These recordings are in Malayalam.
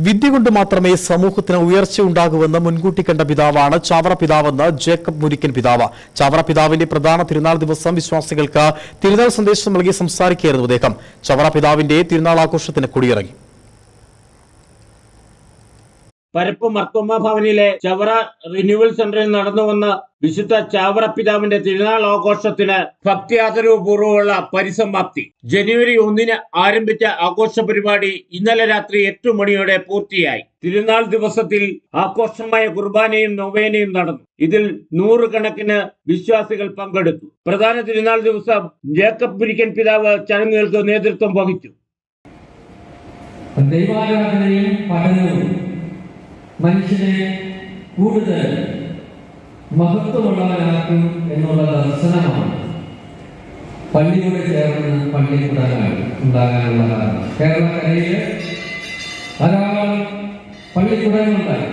വിദ്യ കൊണ്ട് മാത്രമേ സമൂഹത്തിന് ഉയർച്ച ഉണ്ടാകുമെന്ന് മുൻകൂട്ടി കണ്ട പിതാവാണ് ചാവറ പിതാവെന്ന് ജേക്കബ് മുരിക്കൻ പിതാവ്. ചാവറ പിതാവിന്റെ പ്രധാന തിരുനാൾ ദിവസം വിശ്വാസികൾക്ക് തിരുനാൾ സന്ദേശം നൽകി സംസാരിക്കുകയായിരുന്നു അദ്ദേഹം. ചവറ പിതാവിന്റെ തിരുനാൾ ആഘോഷത്തിന് കൊടിയിറങ്ങി. പരപ്പ് മർത്തോമ ഭവനിലെ ചവറ റിന്യൂവൽ സെന്ററിൽ നടന്നു വന്ന വിശുദ്ധ ചാവറ പിതാവിന്റെ തിരുനാൾ ആഘോഷത്തിന് ഭക്തി ആദരവുപൂർവമുള്ള പരിസമാപ്തി. ജനുവരി ഒന്നിന് ആരംഭിച്ച ആഘോഷ പരിപാടി ഇന്നലെ രാത്രി എട്ട് മണിയോടെ പൂർത്തിയായി. തിരുനാൾ ദിവസത്തിൽ ആഘോഷമായ കുർബാനയും നൊവേനയും നടന്നു. ഇതിൽ നൂറുകണക്കിന് വിശ്വാസികൾ പങ്കെടുത്തു. പ്രധാന തിരുനാൾ ദിവസം ജേക്കബ് പുരിക്കൻ പിതാവ് ചടങ്ങുകൾക്ക് നേതൃത്വം വഹിച്ചു. ദൈവാരാധനയും പഠനവും മനുഷ്യനെ കൂടുതൽ മഹത്വമുള്ളവനാക്കും എന്നുള്ള ദർശനമാണ് പള്ളിയോട് ചേർന്ന് പള്ളി ഉണ്ടാകാനുള്ള കാരണം. കേരളക്കരയിൽ ധാരാളം പള്ളിക്കൂടങ്ങളുണ്ടായി.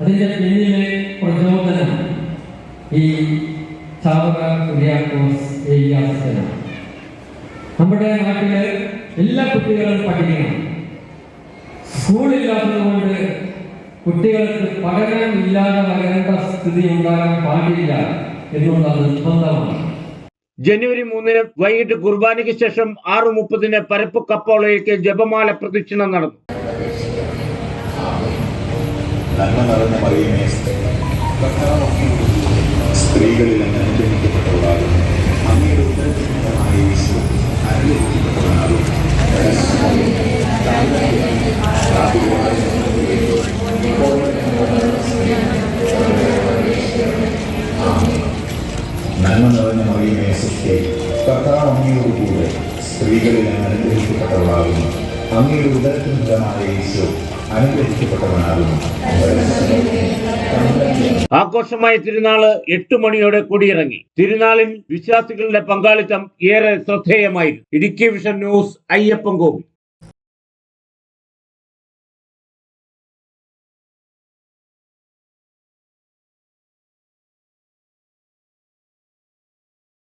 അതിന്റെ പിന്നിലെ പ്രചോദനം ഈ ചാവക കുര്യാക്കോസ് ഏരിയാസിനാണ് നമ്മുടെ നാട്ടിലെ എല്ലാ കുട്ടികളും പഠിക്കണം. സ്കൂളില്ലാത്തതുകൊണ്ട് കുട്ടികൾക്ക് പഠനം ഇല്ലാതെ വരേണ്ട സ്ഥിതി ഉണ്ടാകാൻ പാടില്ല എന്നുള്ള നിർബന്ധമാണ്. ജനുവരി മൂന്നിന് വൈകിട്ട് കുർബാനയ്ക്ക് ശേഷം ആറ് മുപ്പതിന് പരപ്പ് കപ്പോളയ്ക്ക് ജപമാല പ്രദക്ഷിണം നടന്നു. സ്ത്രീകളിൽ അങ്ങ് അനുഗ്രഹിക്കപ്പെട്ടവളാകുന്നു അങ്ങയുടെ ഉദരത്തിനുമായ യേശു അനുഗ്രഹിക്കപ്പെട്ടവനാകും നിറഞ്ഞ മറിയമേ സൃഷ്ടി കർത്താവ് അങ്ങയോട് സ്ത്രീകളിൽ അനുഗ്രഹിക്കപ്പെട്ടവളാകുന്നു. അങ്ങയുടെ ഉദരത്തിന് ഫലമായ യേശു ആഘോഷമായ തിരുനാൾ എട്ട് മണിയോടെ കൊടിയിറങ്ങി. തിരുനാളിൽ വിശ്വാസികളുടെ പങ്കാളിത്തം ഏറെ ശ്രദ്ധേയമായിരുന്നു. Idukki vision news Ayyappan കോവി